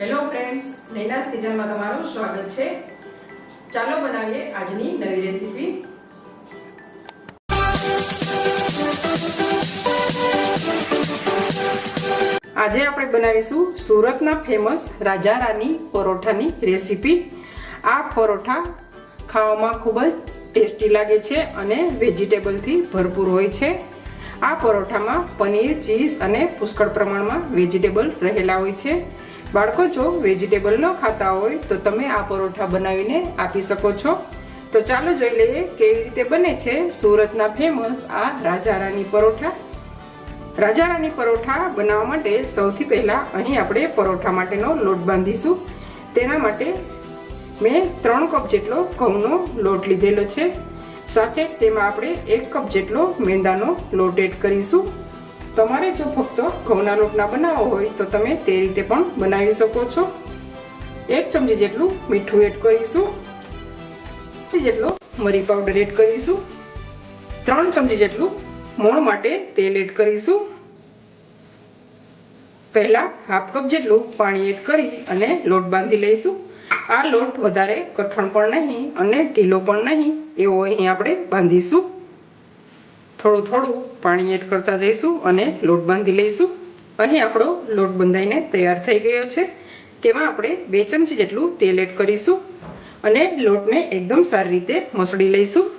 Hello friends નૈનાસ કિચનમાં તમારું સ્વાગત છે. ચાલો બનાવીએ આજની નવી રેસીપી આજે આપણે બનાવીશું સુરતના ફેમસ રાજા રાની પરોઠાની રેસીપી આ પરોઠા ખાવામાં ખૂબ જ ટેસ્ટી લાગે છે અને વેજીટેબલથી ભરપૂર હોય છે. આ પરોઠામાં પનીર, ચીઝ અને પુષ્કળ પ્રમાણમાં વેજીટેબલ રહેલા હોય છે. બાળકો, જો વેજીટેબલ ન ખાતા હોય તો તમે આ પરોઠા બનાવીને આપી શકો છો. તો ચાલો જોઈ લઈએ કેવી રીતે બને છે સુરતના ફેમસ આ રાજા રાની પરોઠા. રાજા રાની પરોઠા બનાવવા માટે સૌથી પહેલા અહીં આપણે પરોઠા માટેનો લોટ બાંધીશું. તેના માટે મેં ત્રણ કપ જેટલો ઘઉંનો લોટ લીધેલો છે. સાથે તેમાં આપણે એક કપ જેટલો મેંદાનો લોટ એડ કરીશું. તમારે જો ફક્ત ઘઉંના લોટના બનાવવા હોય તો તમે તે રીતે પણ બનાવી શકો છો. એક ચમચી જેટલું મીઠું એડ કરીશું. જેટલો મરી પાવડર એડ કરીશું. ત્રણ ચમચી જેટલું મોણ માટે તેલ એડ કરીશું. પહેલા હાફ કપ જેટલું પાણી એડ કરી અને લોટ બાંધી લઈશું. આ લોટ વધારે કઠણ પણ નહીં અને ઢીલો પણ નહીં. એવો અહીં આપણે બાંધીશું. થોડું થોડું પાણી એડ કરતા જઈશું અને લોટ બાંધી લઈશું. અહીં આપણો લોટ બંધાઈને તૈયાર થઈ ગયો છે. તેમાં આપણે બે ચમચી જેટલું તેલ એડ કરીશું અને લોટને એકદમ સારી રીતે મસળી લઈશું.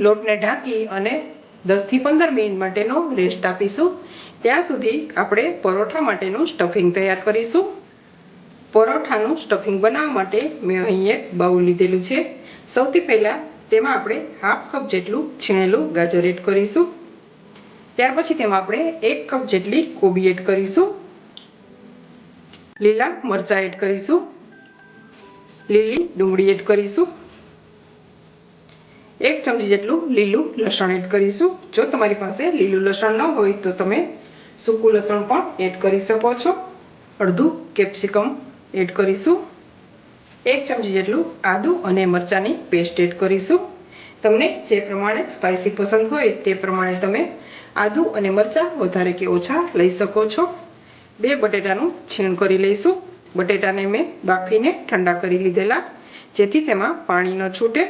લોટને ઢાંકી અને દસથી પંદર મિનિટ માટેનો રેસ્ટ આપીશું. ત્યાં સુધી આપણે પરોઠા માટેનું સ્ટફિંગ તૈયાર કરીશું. પરોઠાનું સ્ટફિંગ બનાવવા માટે મેં અહીં એક બાઉલ લીધેલું છે. સૌથી પહેલાં તેમાં આપણે હાફ કપ જેટલું છીણેલું ગાજર એડ કરીશું. ત્યાર પછી તેમાં આપણે એક કપ જેટલી કોબી એડ કરીશું. લીલા મરચાં એડ કરીશું. લીલી ડુંગળી એડ કરીશું. એક ચમચી જેટલું લીલું લસણ એડ કરીશું. જો તમારી પાસે લીલું લસણ ન હોય તો તમે સૂકું લસણ પણ એડ કરી શકો છો. અડધું કેપ્સિકમ એડ કરીશું. એક ચમચી જેટલું આદું અને મરચાંની પેસ્ટ એડ કરીશું. તમને જે પ્રમાણે સ્પાઇસી પસંદ હોય તે પ્રમાણે તમે આદું અને મરચાં વધારે કે ઓછા લઈ શકો છો. બે બટેટાનું છીણ કરી લઈશું. બટેટાને મેં બાફીને ઠંડા કરી લીધેલા, જેથી તેમાં પાણી ન છૂટે.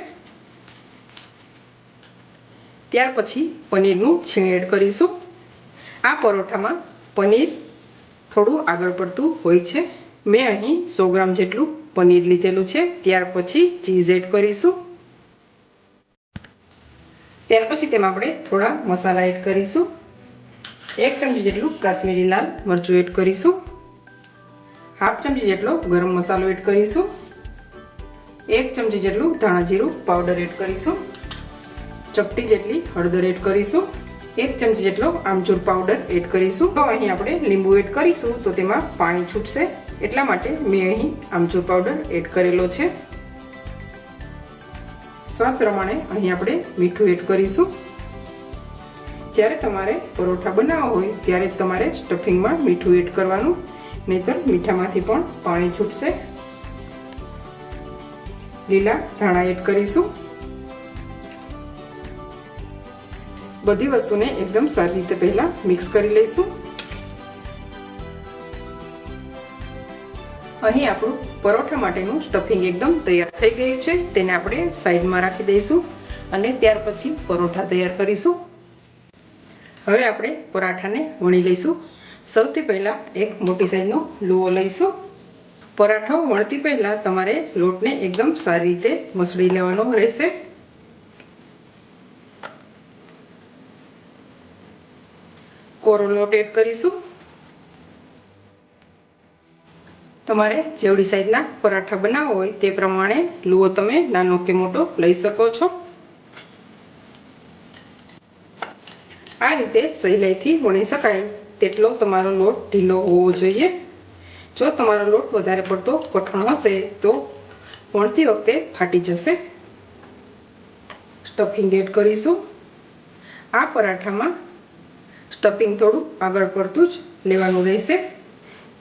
ત્યાર પછી પનીરનું છીણ એડ કરીશું. આ પરોઠામાં પનીર થોડું આગળ પડતું હોય છે. મેં અહીં સો ગ્રામ જેટલું પનીર લીધેલું છે. ત્યાર પછી ચીઝ એડ કરીશું. ત્યાર પછી તેમાં આપણે થોડા મસાલા એડ કરીશું. એક ચમચી જેટલું કાશ્મીરી લાલ મરચું એડ કરીશું. હાફ ચમચી જેટલો ગરમ મસાલો એડ કરીશું. એક ચમચી જેટલું ધાણા જીરું પાવડર એડ કરીશું. ચપટી જેટલી હળદર એડ કરીશું. એક ચમચી જેટલો આમચૂર પાવડર એડ કરીશું. તો અહીં આપણે લીંબુ એડ કરીશું તો તેમાં પાણી છૂટશે. એટલા માટે મેં અહીં આમચૂર પાવડર એડ કરેલો છે. સ્વાદ પ્રમાણે અહીં આપણે મીઠું એડ કરીશું. જ્યારે તમારે પરોઠા બનાવવા હોય ત્યારે તમારે સ્ટફિંગમાં મીઠું એડ કરવાનું, નહીતર મીઠામાંથી પણ પાણી છૂટશે. લીલા ધાણા એડ કરીશું. બધી વસ્તુને એકદમ સારી રીતે પહેલા મિક્સ કરી લઈશું. અહીં આપણું પરોઠા માટેનું સ્ટફિંગ એકદમ તૈયાર થઈ ગયું છે. તેને આપણે સાઈડમાં રાખી દઈશું અને ત્યાર પછી પરોઠા તૈયાર કરીશું. હવે આપણે પરાઠાને વણી લઈશું. સૌથી પહેલાં એક મોટી સાઈઝનો લુઓ લઈશું. પરાઠો વણતી પહેલાં તમારે લોટને એકદમ સારી રીતે મસળી લેવાનો રહેશે. કોરો લોટ એડ કરીશું. તમારે જેવડી સાઈઝના પરાઠા બનાવવા હોય તે પ્રમાણે લુઓ તમે નાનો કે મોટો લઈ શકો છો. આ રીતે સહેલાઈથી વણી શકાય તેટલો તમારો લોટ ઢીલો હોવો જોઈએ. જો તમારો લોટ વધારે પડતો કઠણ હશે તો વણતી વખતે ફાટી જશે. સ્ટફિંગ એડ કરીશું. આ પરાઠામાં સ્ટફિંગ થોડું આગળ પડતું જ લેવાનું રહેશે.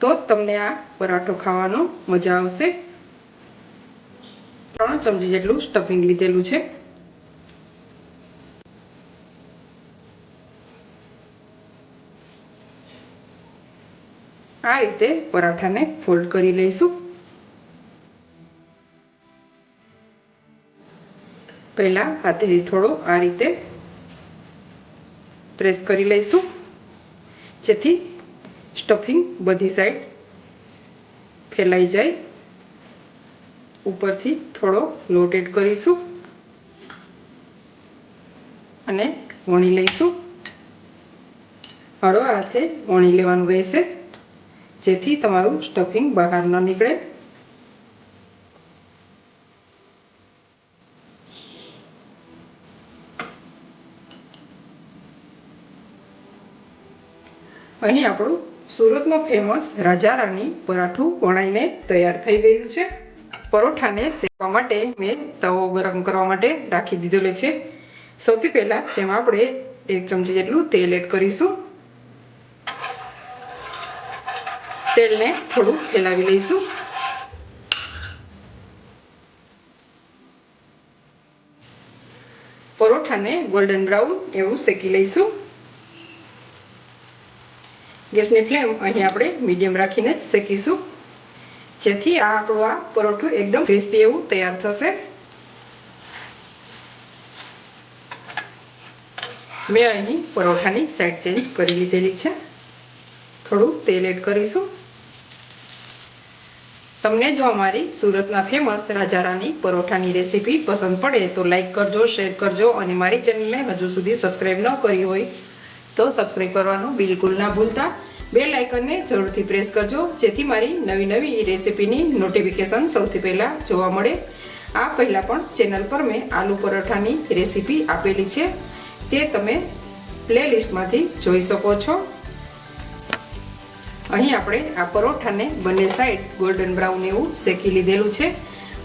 તો તમને આ પરાઠો ખાવાનો મજા આવશે. ત્રણ ચમચી જેટલું સ્ટફિંગ લીધેલું છે. આ રીતે પરાઠાને ફોલ્ડ કરી લઈશું. પહેલાં હાથેથી થોડો આ રીતે પ્રેસ કરી લઈશું. જેથી સ્ટફિંગ બધી સાઈડ ફેલાઈ જાય. ઉપરથી થોડો લોટેડ કરીશું અને વણી લઈશું. હળવા હાથે વણી લેવાનું રહેશે, જેથી તમારું સ્ટફિંગ બહાર ન નીકળે. અહીં આપણું સુરતનો ફેમસ રાજા રાણી પરાઠું વણાઈને તૈયાર થઈ ગયું છે. પરોઠાને શેકવા માટે મેં તવો ગરમ કરવા માટે રાખી દીધેલો છે. સૌથી પહેલાં તેમાં આપણે એક ચમચી જેટલું તેલ એડ કરીશું. તેલને થોડું ફેલાવી લઈશું. પરોઠાને ગોલ્ડન બ્રાઉન એવું શેકી લઈશું. ગેસની ફ્લેમ અહીં આપણે મીડિયમ રાખીને જ શેકીશું. જેથી આ આપણું આ પરોઠું એકદમ ક્રિસ્પી એવું તૈયાર થશે. મેં અહીં પરોઠાની સાઈડ ચેન્જ કરી લીધેલી છે. થોડું તેલ એડ કરીશું. તમને જો અમારી સુરતના ફેમસ રાજારાની પરોઠાની રેસીપી પસંદ પડે તો લાઈક કરજો, શેર કરજો અને મારી ચેનલને હજુ સુધી સબસ્ક્રાઈબ ન કરી હોય તો સબસ્ક્રાઈબ કરવાનું બિલકુલ ના ભૂલતા. બે લાઇકનને જરૂરથી પ્રેસ કરજો, જેથી મારી નવી નવી રેસીપીની નોટિફિકેશન સૌથી પહેલાં જોવા મળે. આ પહેલાં પણ ચેનલ પર મેં આલુ પરોઠાની રેસીપી આપેલી છે. તે તમે પ્લેલિસ્ટમાંથી જોઈ શકો છો. અહીં આપણે આ પરોઠાને બંને સાઈડ ગોલ્ડન બ્રાઉન એવું શેકી લીધેલું છે.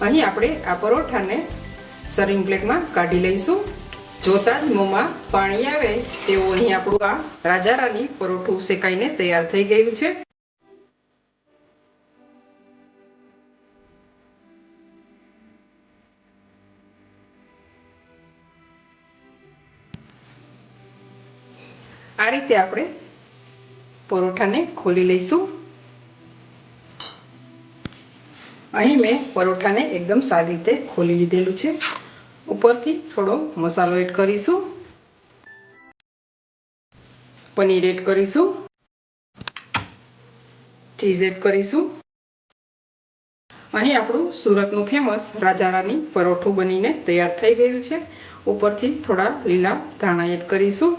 અહીં આપણે આ પરોઠાને સર્વિંગ પ્લેટમાં કાઢી લઈશું. જોતા જ મોંમાં પાણી આવે તેવું અહીં આપણું આ રાજા રાની પરોઠું શેકાઈને તૈયાર થઈ ગયું છે. આ રીતે આપણે પરોઠાને ખોલી લઈશું. અહીં મેં પરોઠાને એકદમ સારી રીતે ખોલી લીધેલું છે. ઉપરથી થોડો મસાલો એડ કરીશું. પનીર એડ કરીશું. ચીઝ એડ કરીશું. અહીં આપણું સુરતનું ફેમસ રાજારાની પરોઠું બનીને તૈયાર થઈ ગયું છે. ઉપરથી થોડા લીલા ધાણા એડ કરીશું.